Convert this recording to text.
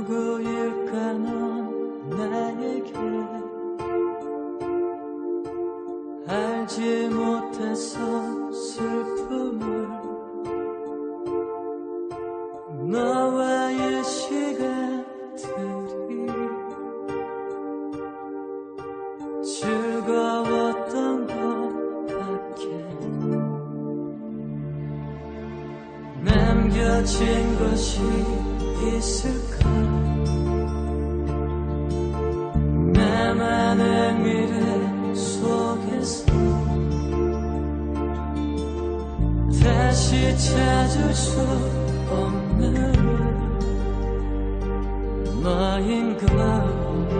누구일까 넌 나에게 알지 못해서 슬픔을 너와의 시간들이 즐거웠던 것 같게 남겨진 것이 있을까? 나만의 미래 속에서 다시 찾을 수 없는 너인가